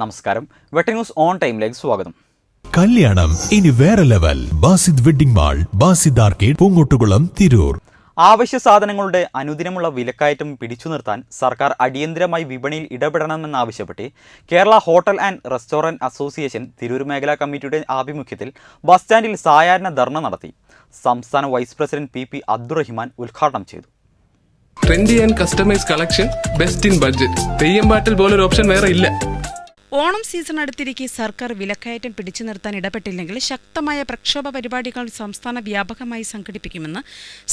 നമസ്കാരം. വെട്ടിംഗ് news on ടൈമിലേക്ക് സ്വാഗതം. കല്യാണം ഇനി വേറെ level. Basid wedding mall Basid arcade Poongottukulam Tirur. ആവശ്യ സാധനങ്ങളുടെ അനുദിനമുള്ള വിലക്കയറ്റം പിടിച്ചു നിർത്താൻ സർക്കാർ അടിയന്തരമായി വിപണിയിൽ ഇടപെടണമെന്നാവശ്യപ്പെട്ട് Kerala hotel and restaurant association Tirur മേഖലാ കമ്മിറ്റിയുടെ ആഭിമുഖ്യത്തിൽ ബസ് സ്റ്റാൻഡിൽ സായാഹ്ന ധർണ നടത്തി സംസ്ഥാന vice president P P Abdurahiman ഉദ്ഘാടനം ചെയ്തു. Trendy and customise collection best in budget. Theyyam പാട്ടിൽ പോലൊരു ഓപ്ഷൻ വേറെ ഇല്ല. ഓണം സീസൺ അടുത്തിരിക്കെ സർക്കാർ വിലക്കയറ്റം പിടിച്ചു നിർത്താൻ ഇടപെട്ടില്ലെങ്കിൽ ശക്തമായ പ്രക്ഷോഭ പരിപാടികൾ സംസ്ഥാന വ്യാപകമായി സംഘടിപ്പിക്കുമെന്ന്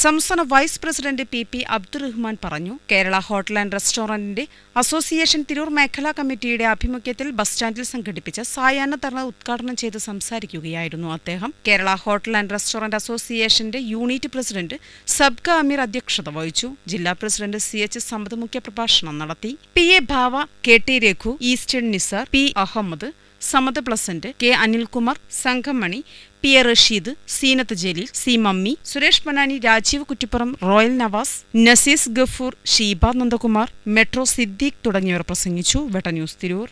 സംസ്ഥാന vice president P P Abdurahman പറഞ്ഞു. കേരള ഹോട്ടൽ ആൻഡ് റെസ്റ്റോറന്റിന്റെ അസോസിയേഷൻ തിരൂർ മേഖലാ കമ്മിറ്റിയുടെ ആഭിമുഖ്യത്തിൽ ബസ് സ്റ്റാൻഡിൽ സംഘടിപ്പിച്ച സായാഹ്ന ധർണ ഉദ്ഘാടനം ചെയ്ത് സംസാരിക്കുകയായിരുന്നു അദ്ദേഹം. കേരള ഹോട്ടൽ ആൻഡ് റെസ്റ്റോറന്റ് അസോസിയേഷന്റെ യൂണിറ്റ് പ്രസിഡന്റ് സബ്ക അമീർ അധ്യക്ഷത വഹിച്ചു. ജില്ലാ പ്രസിഡന്റ് സി എച്ച് സമ്പത് മുഖ്യ പ്രഭാഷണം നടത്തി. പി എ ഭാവ K T Raghu eastern Nisar P. Ahammed Samatha pleasant K. Anilkumar Sanghamani P. A. Rasheed Seenath Jaleel C. Mammi Suresh Manani Rajeev Kuttippuram royal Navas Nasees Gafoor Sheeba Nandakumar metro Siddique തുടങ്ങിയവർ പ്രസംഗിച്ചു. വെട്ട ന്യൂസ് തിരൂർ.